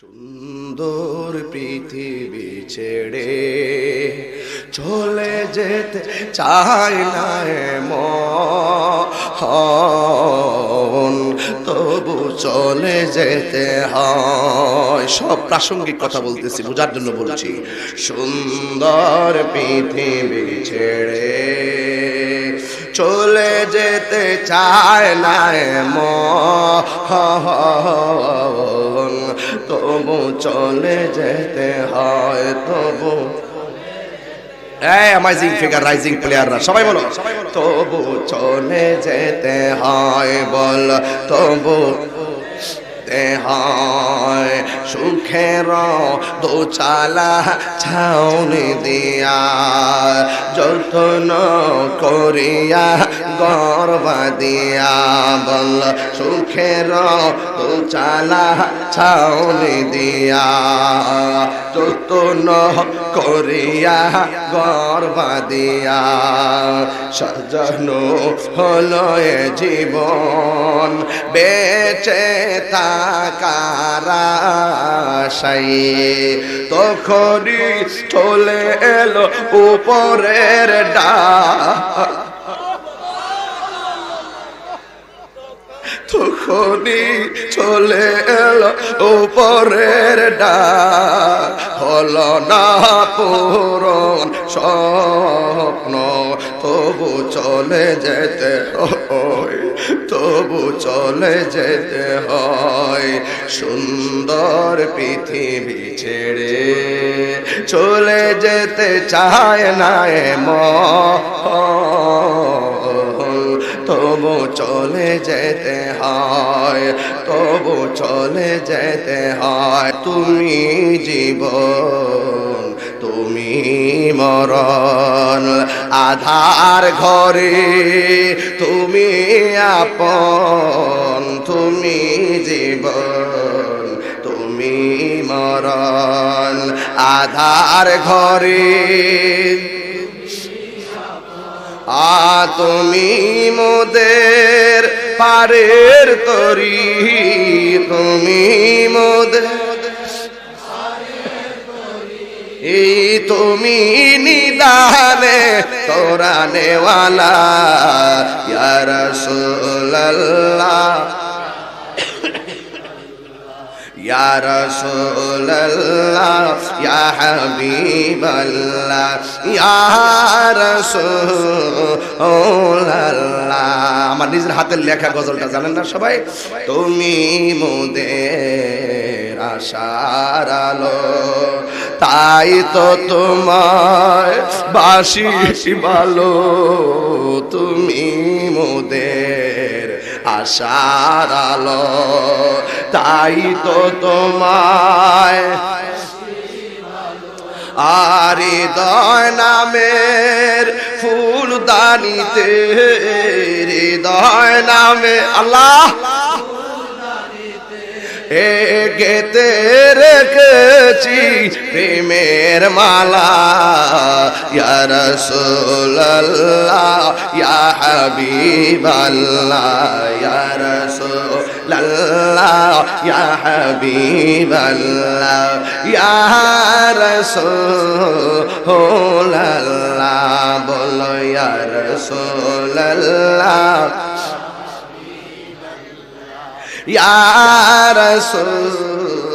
সুন্দর পৃথিবী ছেড়ে চলে যেতে চায় না মন তবু চলে যেতে হয়। সব প্রাসঙ্গিক কথা বলতেছি, বোঝার জন্য বলছি। সুন্দর পৃথিবী ছেড়ে চলে যেতে চায় না মন তবু চলে যেতে হয়, তবু অ্যামাইজিং ফিগার রাইজিং প্লেয়াররা সবাই বলো। তবু চলে যেতে হয়, বল, তবু তে হয়। সুখের দোচালা ছাউনি দিয়া যত্ন করিয়া, গর্বা দিয়া বল, সুখের দোচালা ছাউনি দিয়া। যত্ন করিয়া, গর্বা দিয়া। সাজানো হলো জীবন, বেচে থাকার আশায় তখনই চলে এলো উপরের ডাক। তখনই চলে এলো উপরের ডাক। হলো না স্বপ্ন। তবু চলে যেতে হয়, তবু চলে যেতে হয়। সুন্দর পৃথিবী ছেড়ে চলে যেতে চায় না মন তবু চলে যেতে হয়, তবু চলে যেতে হয়। তুমি জীবন, তুমি মরণ, আধার ঘরে তুমি আপন, তুমি জীবন, তুমি মরণ, আধার ঘরে আ তুমি মোদের পারের তরি তুমি মোদের এই তুমি নিদানে তোরা নেওয়ালা ইয়া রাসূলুল্লাহ ইয়া হাবিবাল্লাহ ইয়া রাসূলুল্লাহ আমার নিজের হাতের লেখা গজলটা জানেন না সবাই? তুমি মোদের আশার আলো, তাই তো তোমায় বাসি ভালো। তুমি মোদের আশার আলো তাই তো তোমায় আরে দয় নামের ফুলদানিতে হৃদয় নামে আল্লাহ এ গেতে রেখেছি প্রেমের মালা। ইয়া রাসূলুল্লাহ, ইয়া হাবিবাল্লাহ, ইয়া রাসূলুল্লাহ, ইয়া হাবিবাল্লাহ, ইয়া রাসূলুল্লাহ, বলো ইয়া রাসূলুল্লাহ। ইয়া রাসূল